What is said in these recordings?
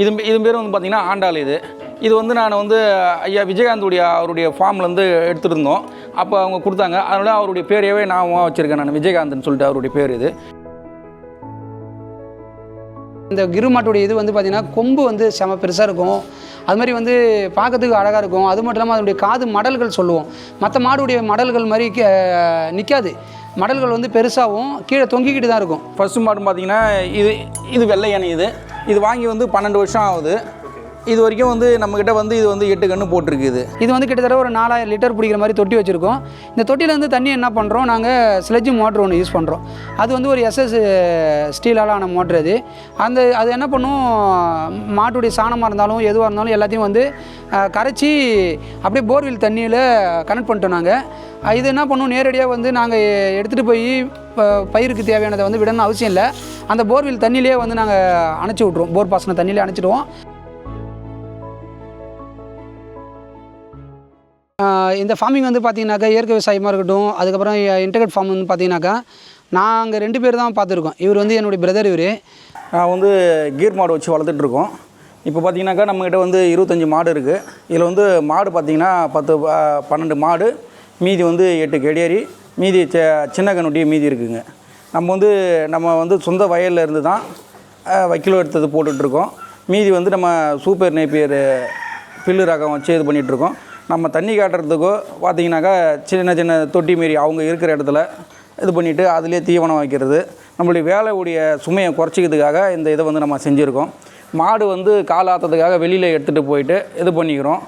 இது இது பேர் வந்து பார்த்திங்கன்னா ஆண்டாள் இது. இது வந்து நான் வந்து ஐயா விஜயகாந்துடைய அவருடைய ஃபார்ம்லேருந்து எடுத்துருந்தோம். அப்போ அவங்க கொடுத்தாங்க. அதனால அவருடைய பேரையவே நான் வச்சுருக்கேன் நான் விஜயகாந்த்னு சொல்லிட்டு அவருடைய பேர் இது. இந்த கிரு மாட்டுடைய இது வந்து பார்த்திங்கன்னா கொம்பு வந்து செம பெருசாக இருக்கும். அது மாதிரி வந்து பார்க்கறதுக்கு அழகாக இருக்கும். அது மட்டும் இல்லாமல் அதனுடைய காது மடல்கள் சொல்லுவோம். மற்ற மாடுடைய மடல்கள் மாதிரி நிற்காது மடல்கள் வந்து பெருசாகவும் கீழே தொங்கிக்கிட்டு தான் இருக்கும். ஃபர்ஸ்ட் மாடு பார்த்தீங்கன்னா இது இது வெள்ளை யானை இது. இது வாங்கி வந்து பன்னெண்டு வருஷம் ஆகுது. இது வரைக்கும் வந்து நம்மக்கிட்ட வந்து இது வந்து எட்டு கன்று போட்டிருக்குது இது. வந்து கிட்டத்தட்ட ஒரு நாலாயிரம் லிட்டர் பிடிக்கிற மாதிரி தொட்டி வச்சுருக்கோம். இந்த தொட்டியிலேருந்து தண்ணி என்ன பண்ணுறோம் நாங்கள் ஸ்லெட்ஜ் மோட்ரு ஒன்று யூஸ் பண்ணுறோம் அது வந்து ஒரு எஸ்எஸ் ஸ்டீலால் ஆன மோட்ரு அது. அந்த அது என்ன பண்ணும்? மாட்டுடைய சாணமாக இருந்தாலும் எதுவாக இருந்தாலும் எல்லாத்தையும் வந்து கரைச்சி அப்படியே போர்வெல் தண்ணியில் கனெக்ட் பண்ணிட்டோம் நாங்கள் இது என்ன பண்ணும்? நேரடியாக வந்து நாங்கள் எடுத்துகிட்டு போய் ப- பயிருக்கு தேவையானதை வந்து விடணும்னு அவசியம் இல்லை. அந்த போர்வெல் தண்ணியிலே வந்து நாங்கள் அணைச்சி விட்ருவோம் போர் பாசன தண்ணியிலே அணைச்சிடுவோம். இந்த ஃபார்மிங் வந்து பார்த்தீங்கன்னாக்கா இயற்கை விவசாயமாக இருக்கட்டும் அதுக்கப்புறம் இன்டர்கட் ஃபார்ம் வந்து பார்த்தீங்கன்னாக்கா நாங்கள் ரெண்டு பேர் தான் பார்த்துருக்கோம் இவர் வந்து என்னுடைய பிரதர் இவர். நான் வந்து கீர் மாடு வச்சு வளர்த்துட்ருக்கோம் இப்போ பார்த்தீங்கன்னாக்கா நம்மக்கிட்ட வந்து இருபத்தஞ்சி மாடு இருக்குது இதில் வந்து மாடு பார்த்தீங்கன்னா பத்து பன்னெண்டு மாடு மீதி வந்து எட்டு கெடியேரி மீதி ச- சின்ன கண்ணுட்டி மீதி இருக்குங்க. நம்ம வந்து நம்ம வந்து சொந்த வயலில் இருந்து தான் வக்கீலோ எடுத்தது போட்டுட்ருக்கோம். மீதி வந்து நம்ம சூப்பர் நேப்பியர் பில்லு ரகம் வச்சு இது பண்ணிகிட்ருக்கோம் நம்ம தண்ணி காட்டுறதுக்கோ பார்த்தீங்கன்னாக்கா சின்ன சின்ன தொட்டி மாரி அவங்க இருக்கிற இடத்துல இது பண்ணிவிட்டு அதிலே தீவனம் வைக்கிறது. நம்மளுடைய வேலையுடைய சுமையை குறைச்சிக்கிறதுக்காக இந்த இதை வந்து நம்ம செஞ்சுருக்கோம். மாடு வந்து காலாத்ததுக்காக வெளியில் எடுத்துகிட்டு போயிட்டு இது பண்ணிக்கிறோம்.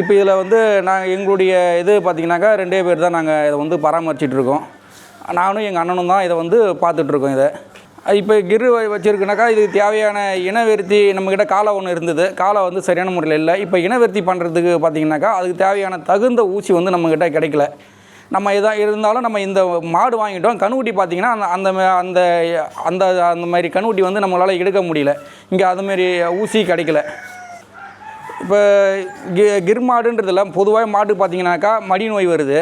இப்போ இதில் வந்து நாங்கள் எங்களுடைய இது பார்த்திங்கனாக்கா ரெண்டே பேர் தான் நாங்கள் இதை வந்து பராமரிச்சிட்ருக்கோம் நானும் எங்கள் அண்ணனும் தான் இதை வந்து பார்த்துட்ருக்கோம் இதை. இப்போ கிரு வச்சுருக்குனாக்கா இதுக்கு தேவையான இனவெருத்தி நம்மக்கிட்ட காலை ஒன்று இருந்தது. காலை வந்து சரியான முறையில் இல்லை. இப்போ இனவெருத்தி பண்ணுறதுக்கு பார்த்தீங்கன்னாக்கா அதுக்கு தேவையான தகுந்த ஊசி வந்து நம்மக்கிட்ட கிடைக்கல. நம்ம இதாக இருந்தாலும் நம்ம இந்த மாடு வாங்கிட்டோம். கணுக்குட்டி பார்த்தீங்கன்னா அந்த அந்த அந்த அந்த அந்த மாதிரி கணுக்குட்டி வந்து நம்மளால் எடுக்க முடியல. இங்கே அதுமாரி ஊசி கிடைக்கல. இப்போ கி கிர்மாடுன்றதுல பொதுவாக மாடு பார்த்தீங்கன்னாக்கா மடி நோய் வருது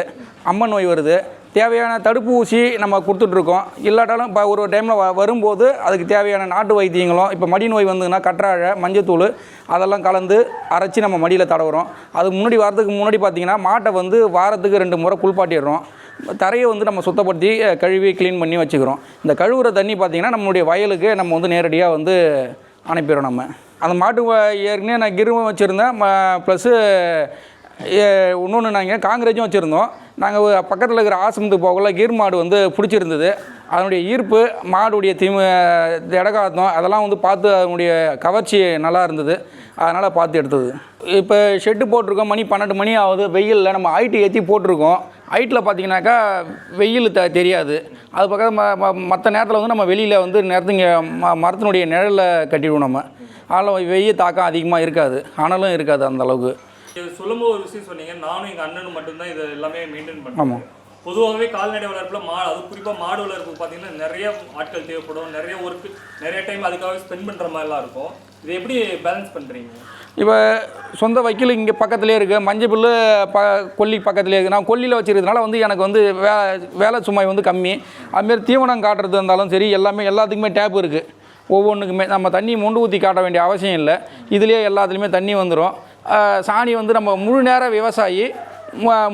அம்மன் நோய் வருது. தேவையான தடுப்பு ஊசி நம்ம கொடுத்துட்ருக்கோம். இல்லாட்டாலும் இப்போ ஒரு டைமில் வ வரும்போது அதுக்கு தேவையான நாட்டு வைத்தியங்களும் இப்போ மடி நோய் வந்ததுன்னா கற்றாழை மஞ்சத்தூள் அதெல்லாம் கலந்து அரைச்சி நம்ம மடியில் தடவுறோம். அது முன்னாடி வாரத்துக்கு முன்னாடி பார்த்தீங்கன்னா மாட்டை வந்து வாரத்துக்கு ரெண்டு முறை குளிப்பாட்டிடுறோம். தரையை வந்து நம்ம சுத்தப்படுத்தி கழுவி க்ளீன் பண்ணி வச்சுக்கிறோம். இந்த கழுவுற தண்ணி பார்த்திங்கன்னா நம்மளுடைய வயலுக்கு நம்ம வந்து நேரடியாக வந்து அனுப்பிடுறோம் நம்ம. அந்த மாட்டு ஏற்கனவே நான் கிருவம் வச்சுருந்தேன். ப்ளஸ்ஸு இன்னொன்று நாங்கள் காங்கிரேஜும் வச்சுருந்தோம். நாங்கள் பக்கத்தில் இருக்கிற ஆசிரமத்துக்கு போகல கீர் மாடு வந்து பிடிச்சிருந்தது. அதனுடைய ஈர்ப்பு மாடுடைய திமு இடகாத்தம் அதெல்லாம் வந்து பார்த்து அதனுடைய கவர்ச்சி நல்லா இருந்தது. அதனால் பார்த்து எடுத்தது. இப்போ ஷெட்டு போட்டிருக்கோம். மணி பன்னெண்டு மணி ஆகுது. வெயிலில் நம்ம ஐடி ஏற்றி போட்டிருக்கோம். ஹைட்டில் பார்த்தீங்கன்னாக்கா வெயில் த தெரியாது. அது பக்கத்தில் மற்ற நேரத்தில் வந்து நம்ம வெளியில் வந்து நேரத்துங்க ம மரத்தினுடைய நிழலில் கட்டிடுவோம் நம்ம. அதனால் வெயில் தாக்கம் அதிகமாக இருக்காது. ஆனாலும் இருக்காது அந்த அளவுக்கு. இது சொல்லும்போது ஒரு விஷயம் சொன்னீங்க. நானும் எங்க அண்ணனும் மட்டும்தான் இது எல்லாமே மெயின்டைன் ஆமாம். பண்ணுவோம் பொதுவாகவே கால்நடை வளர்ப்புல மா அது குறிப்பாக மாடு வளர்ப்பு பார்த்தீங்கன்னா நிறைய ஆட்கள் தேவைப்படும். நிறைய ஒர்க் நிறைய டைம் அதுக்காக ஸ்பெண்ட் பண்ணுற மாதிரிலாம் இருக்கும். இதை எப்படி பேலன்ஸ் பண்ணுறீங்க இப்போ சொந்த வக்கீல் இங்கே பக்கத்துலேயே இருக்குது மஞ்சள் புல்லு ப கொல்லி பக்கத்துலேயே இருக்குது நான் கொல்லியில் வச்சுருக்கிறதுனால வந்து எனக்கு வந்து வே வேலை சுமை வந்து கம்மி. அதுமாரி தீவனம் காட்டுறது இருந்தாலும் சரி எல்லாமே எல்லாத்துக்குமே டேப் இருக்குது ஒவ்வொன்றுக்குமே நம்ம தண்ணி மொண்டு ஊற்றி காட்ட வேண்டிய அவசியம் இல்லை. இதுலேயே எல்லாத்துலேயுமே தண்ணி வந்துடும் சாணி வந்து நம்ம முழு நேர விவசாயி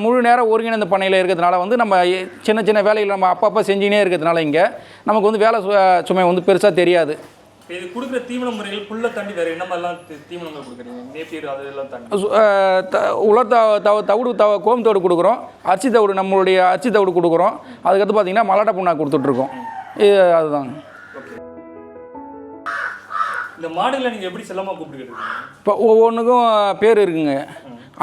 முழு நேரம் ஒருங்கிணைந்த பண்ணையில் இருக்கிறதுனால வந்து நம்ம சின்ன சின்ன வேலைகள் நம்ம அப்பப்போ செஞ்சுக்கினே இருக்கிறதுனால இங்கே நமக்கு வந்து வேலை சு- சுமை வந்து பெருசாக தெரியாது. இது கொடுக்குற தீவன முறைகள் புல்லை தாண்டி வேறு என்ன மாதிரிலாம் தீவனங்கள் கொடுக்குறீங்க? நேப்பியர் அதெல்லாம் தாண்டி. உலர் த தவ தவிடு தவ கோம் தவிடு கொடுக்குறோம். அரிசி தவிடு நம்மளுடைய அரிசி தவிடு கொடுக்குறோம். அதுக்கடுத்து பார்த்தீங்கன்னா மலாட்டை புண்ணா கொடுத்துட்ருக்கோம். இது அதுதான் இந்த மாடுகளை நீங்கள் எப்படி செல்லமாக இருக்கீங்க? இப்போ ஒவ்வொன்றுக்கும் பேர் இருக்குங்க.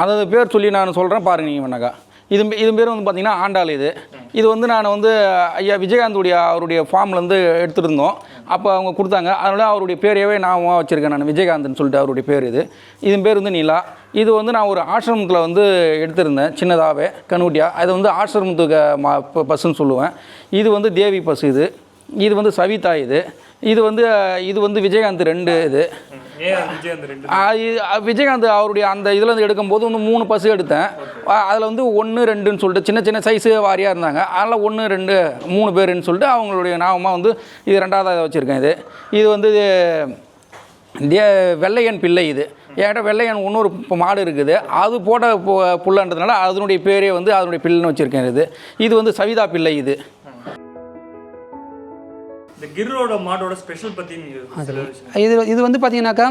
அதாவது பேர் சொல்லி நான் சொல்கிறேன் பாருங்க நீங்கள் வேணாக்கா இது இது பேர் வந்து பார்த்தீங்கன்னா ஆண்டாள் இது. இது வந்து நான் வந்து ஐயா விஜயகாந்துடைய அவருடைய ஃபார்ம்லேருந்து எடுத்துருந்தோம். அப்போ அவங்க கொடுத்தாங்க. அதனால அவருடைய பேரையவே நான் வச்சுருக்கேன் நான் விஜயகாந்த்னு சொல்லிட்டு அவருடைய பேர் இது. இதன் பேர் வந்து நிலா. இது வந்து நான் ஒரு ஆசிரமத்தில் வந்து எடுத்திருந்தேன் சின்னதாகவே கண்ணுட்டியாக அது வந்து ஆசிரமத்துக்கு மா பஸ்ஸுன்னு சொல்லுவேன். இது வந்து தேவி பஸ் இது. இது வந்து சவிதா இது. இது வந்து இது வந்து விஜயகாந்த் ரெண்டு இது. இது- விஜயகாந்த் அவருடைய அந்த இதில் இருந்து எடுக்கும்போது வந்து மூணு பஸ் எடுத்தேன். அதில் வந்து ஒன்று ரெண்டுன்னு சொல்லிட்டு சின்ன சின்ன சைஸு வாரியாக இருந்தாங்க. அதில் ஒன்று ரெண்டு மூணு பேருன்னு சொல்லிட்டு அவங்களுடைய நாமமாக வந்து இது ரெண்டாவதாக வச்சுருக்கேன் இது. இது வந்து வெள்ளையன் பிள்ளை இது. என்கிட்ட வெள்ளையன் இன்னொரு ப- மாடு இருக்குது. அது போட்ட புல்லன்றதுனால அதனுடைய பேரே வந்து அதனுடைய பிள்ளைன்னு வச்சுருக்கேன் இது. இது வந்து சவிதா பிள்ளை இது. இந்த கிரோட ஸ்பெஷல் இது இது வந்து பார்த்தீங்கன்னாக்கா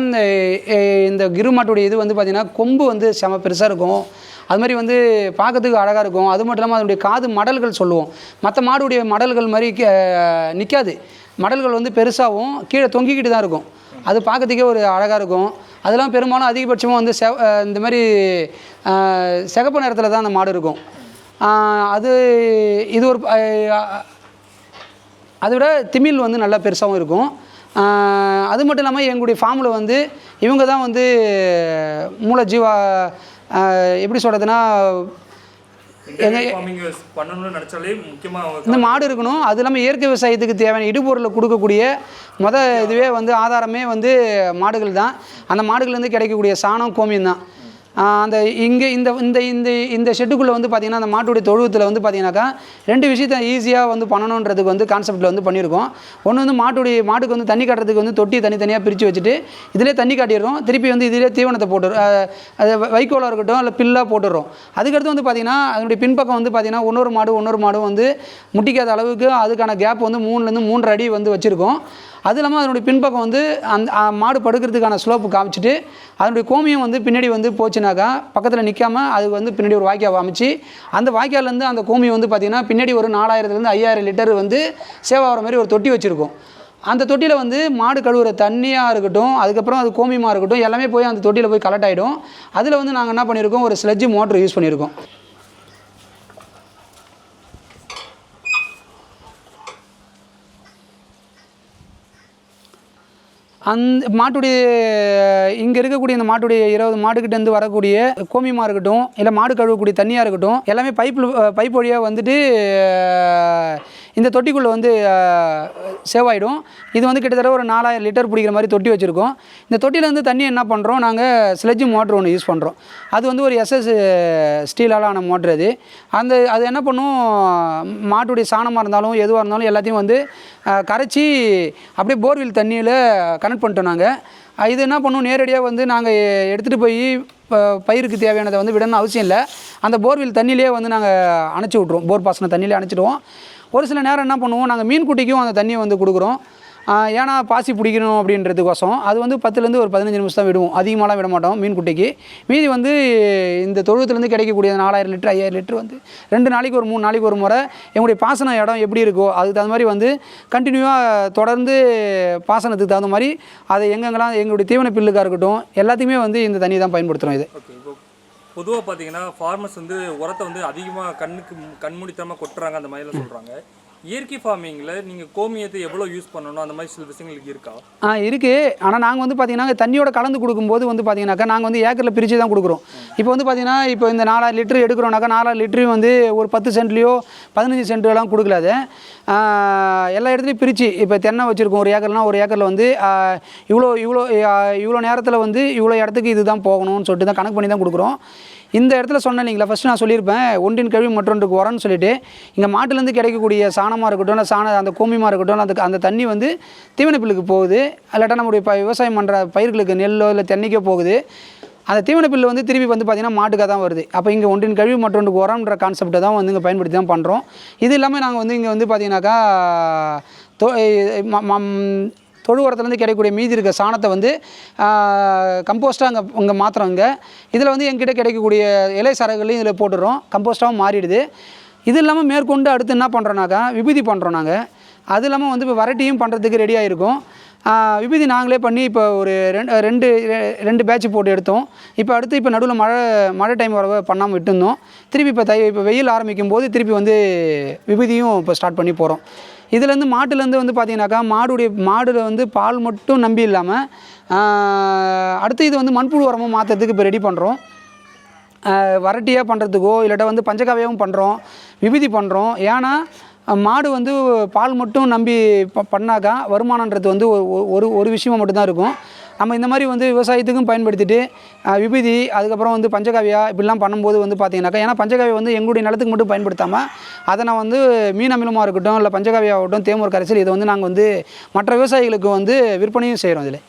இந்த கிரு மாட்டுடைய இது வந்து பார்த்தீங்கன்னா கொம்பு வந்து செம பெருசாக இருக்கும். அது மாதிரி வந்து பார்க்கறதுக்கு அழகாக இருக்கும். அது மட்டும் இல்லாமல் அதனுடைய காது மடல்கள் சொல்லுவோம். மற்ற மாடுடைய மடல்கள் மாதிரி நிற்காது மடல்கள் வந்து பெருசாகவும் கீழே தொங்கிக்கிட்டு தான் இருக்கும். அது பார்க்கறதுக்கே ஒரு அழகாக இருக்கும். அதெல்லாம் பெரும்பாலும் அதிகபட்சமாக வந்து செவ இந்த மாதிரி சிகப்பு நிறத்தில் தான் அந்த மாடு இருக்கும். அது இது ஒரு அதை விட திமில் வந்து நல்லா பெருசாகவும் இருக்கும். அது மட்டும் இல்லாமல் எங்களுடைய ஃபார்மில் வந்து இவங்க தான் வந்து மூல ஜீவா எப்படி சொல்கிறதுனா இந்த மாடு இருக்கணும். அது இல்லாமல் இயற்கை விவசாயத்துக்கு தேவையான இடுபொருளை கொடுக்கக்கூடிய மொத இதுவே வந்து ஆதாரமே வந்து மாடுகள் தான். அந்த மாடுகள்லேருந்து கிடைக்கக்கூடிய சாணம் கோமியம் தான். அந்த இங்கே இந்த இந்த இந்த இந்த ஷெட்டுக்குள்ளே வந்து பார்த்திங்கன்னா அந்த மாட்டுடைய தொழுவத்தில் வந்து பார்த்தீங்கன்னாக்கா ரெண்டு விஷயத்த ஈஸியாக வந்து பண்ணணுன்றதுக்கு வந்து கான்செப்ட்டில் வந்து பண்ணியிருக்கோம். ஒன்று வந்து மாட்டுடைய மாட்டுக்கு வந்து தண்ணி காட்டுறதுக்கு வந்து தொட்டி தனித்தனியாக பிரித்து வச்சுட்டு இதிலே தண்ணி காட்டிடுறோம். திருப்பி வந்து இதிலே தீவனத்தை போட்டு அது வைக்கோலாக இருக்கட்டும் இல்லை பில்லாக போட்டுடுறோம். அதுக்கடுத்து வந்து பார்த்திங்கன்னா அதனுடைய பின்பக்கம் வந்து பார்த்திங்கன்னா இன்னொரு மாடு இன்னொரு மாடும் வந்து முட்டிக்காத அளவுக்கு அதுக்கான கேப் வந்து மூணுலேருந்து மூன்றரை அடி வந்து வச்சுருக்கோம். அது இல்லாமல் அதனுடைய பின்பக்கம் வந்து அந்த மாடு படுக்கிறதுக்கான ஸ்லோப்பு காமிச்சிட்டு அதனுடைய கோமியம் வந்து பின்னாடி வந்து போச்சுனாக்கா பக்கத்தில் நிற்காம அது வந்து பின்னாடி ஒரு வாய்க்கால் அமைச்சு அந்த வாய்க்கால்லேருந்து அந்த கோமியம் வந்து பார்த்திங்கன்னா பின்னாடி ஒரு நாலாயிரத்துலேருந்து ஐயாயிரம் லிட்டர் வந்து சேவாகிற மாதிரி ஒரு தொட்டி வச்சுருக்கோம். அந்த தொட்டியில் வந்து மாடு கழுவுற தண்ணியாக இருக்கட்டும் அதுக்கப்புறம் அது கோமியமாக இருக்கட்டும் எல்லாமே போய் அந்த தொட்டியில் போய் கலெக்ட் ஆகிடும் அதில் வந்து நாங்கள் என்ன பண்ணியிருக்கோம் ஒரு ஸ்லெட்ஜ் மோட்ரு யூஸ் பண்ணியிருக்கோம் அந்த மாட்டுடைய இங்கே இருக்கக்கூடிய இந்த மாட்டுடைய இருபது மாடுக்கிட்டேருந்து வரக்கூடிய கோமியமாக இருக்கட்டும் இல்லை மாடு கழுவக்கூடிய தண்ணியாக இருக்கட்டும் எல்லாமே பைப்பில் பைப் வழியாக வந்துட்டு இந்த தொட்டிக்குள்ளே வந்து சேவ் ஆகிடும் இது வந்து கிட்டத்தட்ட ஒரு நாலாயிரம் லிட்டர் பிடிக்கிற மாதிரி தொட்டி வச்சுருக்கோம். இந்த தொட்டியிலேருந்து தண்ணி என்ன பண்ணுறோம் நாங்கள் ஸ்லெட்ஜ் மோட்ரு ஒன்று யூஸ் பண்ணுறோம் அது வந்து ஒரு எஸ்எஸ் ஸ்டீலால் ஆன மோட்ரு அது. அந்த அது என்ன பண்ணும்? மாட்டுடைய சாணமாக இருந்தாலும் எதுவாக இருந்தாலும் எல்லாத்தையும் வந்து கரைச்சி அப்படியே போர்வெல் தண்ணியில் கனெக்ட் பண்ணிட்டோம் நாங்கள் இது என்ன பண்ணும்? நேரடியாக வந்து நாங்கள் எடுத்துகிட்டு போய் ப- பயிருக்கு தேவையானதை வந்து விடணும்னு அவசியம் இல்லை. அந்த போர்வெல் தண்ணியிலே வந்து நாங்கள் அணைச்சி விட்ருவோம் போர் பாசன தண்ணியிலே அணைச்சிடுவோம். ஒரு சில நேரம் என்ன பண்ணுவோம்? நாங்கள் மீன் குட்டிக்கும் அந்த தண்ணியை வந்து கொடுக்குறோம். ஏன்னா பாசி பிடிக்கணும் அப்படின்றதுக்கோசம் அது வந்து பத்துலேருந்து ஒரு பதினஞ்சு நிமிஷம் தான் விடுவோம். அதிகமாகலாம் விட மாட்டோம் மீன் குட்டிக்கு மீதி வந்து இந்த தொழுவத்துலேருந்து கிடைக்கக்கூடிய நாலாயிரம் லிட்டர் ஐயாயிரம் லிட்டர் வந்து ரெண்டு நாளைக்கு ஒரு மூணு நாளைக்கு ஒரு முறை எங்களுடைய பாசன இடம் எப்படி இருக்கோ அதுக்கு தகுந்த மாதிரி வந்து கண்டினியூவாக தொடர்ந்து பாசனத்துக்கு தகுந்த மாதிரி அதை எங்கெங்கெல்லாம் எங்களுடைய தீவன பில்லுக்காக இருக்கட்டும் எல்லாத்தையுமே வந்து இந்த தண்ணியை தான் பயன்படுத்துகிறோம் இது. பொதுவாக பார்த்தீங்கன்னா ஃபார்மர்ஸ் வந்து உரத்தை வந்து அதிகமாக கண்ணுக்கு கண்மூடித்தனமாக கொட்டுறாங்க அந்த மாதிரிலாம் சொல்கிறாங்க இயற்கை ஃபார்மிங்கில் நீங்கள் கோமியத்தை எவ்வளோ யூஸ் பண்ணணும்? அந்த மாதிரி சில விஷயங்களுக்கு இருக்கா? ஆ இருக்குது ஆனால் நாங்கள் வந்து பார்த்தீங்கன்னா தண்ணியோட கலந்து கொடுக்கும்போது வந்து பார்த்தீங்கன்னாக்கா நாங்கள் வந்து ஏக்கரில் பிரித்து தான் கொடுக்குறோம். இப்போ வந்து பார்த்தீங்கன்னா இப்போ இந்த நாலாயிரம் லிட்டர் எடுக்கிறோம்னாக்கா நாலாயிரம் லிட்டரையும் வந்து ஒரு பத்து சென்ட்லேயோ பதினஞ்சு சென்ட்லாம் கொடுக்கல அது எல்லா இடத்துலையும் பிரித்து இப்போ தென்னை வச்சுருக்கோம் ஒரு ஏக்கர்னா ஒரு ஏக்கரில் வந்து இவ்வளோ இவ்வளோ இவ்வளோ நேரத்தில் வந்து இவ்வளோ இடத்துக்கு இதுதான் போகணும்னு சொல்லிட்டு தான் கணக்கு பண்ணி தான் கொடுக்குறோம். இந்த இடத்துல சொன்னேன் இல்லைங்களா? ஃபஸ்ட்டு நான் சொல்லியிருப்பேன் ஒன்றின் கழிவு மற்றொன்றுக்கு உரம்னு சொல்லிட்டு இங்கே மாட்டுலேருந்து கிடைக்கக்கூடிய சாணமாக இருக்கட்டும் இல்லை சாண அந்த கோமியமாக இருக்கட்டும் அந்த அந்த தண்ணி வந்து தீவனப்பில்லுக்கு போகுது. இல்லாட்டா நம்முடைய ப விவசாயம் பண்ணுற பயிர்களுக்கு நெல்லோ இல்லை தென்னைக்கோ போகுது. அந்த தீவன பில்லு வந்து திருப்பி வந்து பார்த்திங்கன்னா மாட்டுக்காக தான் வருது. அப்போ இங்கே ஒன்றின் கழிவு மற்றொன்றுக்கு உரம்ன்ற கான்செப்டை தான் வந்து இங்கே பயன்படுத்தி தான் பண்ணுறோம் இது இல்லாமல் நாங்கள் வந்து இங்கே வந்து பார்த்திங்கனாக்கா தோ தொழு உரத்துலேருந்து கிடைக்கக்கூடிய மீதி இருக்க சாணத்தை வந்து கம்போஸ்ட்டாக அங்கே இங்கே மாத்திரம் இங்கே. இதில் வந்து எங்கிட்ட கிடைக்கக்கூடிய இலை சரகுகளையும் இதில் போட்டுடுறோம். கம்போஸ்ட்டாகவும் மாறிடுது. இது இல்லாமல் மேற்கொண்டு அடுத்து என்ன பண்ணுறோன்னாக்கா விபூதி பண்ணுறோம் நாங்கள் அது இல்லாமல் வந்து இப்போ வரட்டியும் பண்ணுறதுக்கு ரெடியாக இருக்கும் விபூதி நாங்களே பண்ணி இப்போ ஒரு ரெண்டு ரெண்டு ரெண்டு பேட்ச் போட்டு எடுத்தோம். இப்போ அடுத்து இப்போ நடுவில் மழை மழை டைம் வர பண்ணாமல் விட்டுருந்தோம். திருப்பி இப்போ தை இப்போ வெயில் ஆரம்பிக்கும் போது திருப்பி வந்து விபூதியும் இப்போ ஸ்டார்ட் பண்ணி போகிறோம். இதுலேருந்து மாட்டுலேருந்து வந்து பார்த்திங்கனாக்கா மாடுடைய மாடில் வந்து பால் மட்டும் நம்பி இல்லாமல் அடுத்து இது வந்து மண்புழு உரமும் மாற்றுறதுக்கு இப்போ ரெடி பண்ணுறோம் வரட்டியாக பண்ணுறதுக்கோ இல்லாட்டா வந்து பஞ்சகாவியாகவும் பண்ணுறோம் விபூதி பண்ணுறோம் ஏன்னா மாடு வந்து பால் மட்டும் நம்பி ப பண்ணாக்கா வருமானன்றது வந்து ஒரு ஒரு ஒரு விஷயமா மட்டும்தான் இருக்கும். நம்ம இந்த மாதிரி வந்து விவசாயத்துக்கும் பயன்படுத்திட்டு அஹ், விபூதி அதுக்கப்புறம் வந்து பஞ்சகாவியா இப்படிலாம் பண்ணும்போது வந்து பார்த்தீங்கன்னாக்கா ஏன்னா பஞ்சகாவியா வந்து எங்களுடைய நிலத்துக்கு மட்டும் பயன்படுத்தாமல் அதை நான் வந்து மீன் அமிலமாக இருக்கட்டும் இல்லை பஞ்சகாவியாகட்டும் தேமூர் கரைசல் இதை வந்து நாங்கள் வந்து மற்ற விவசாயிகளுக்கு வந்து விற்பனையும் செய்கிறோம் இதில்.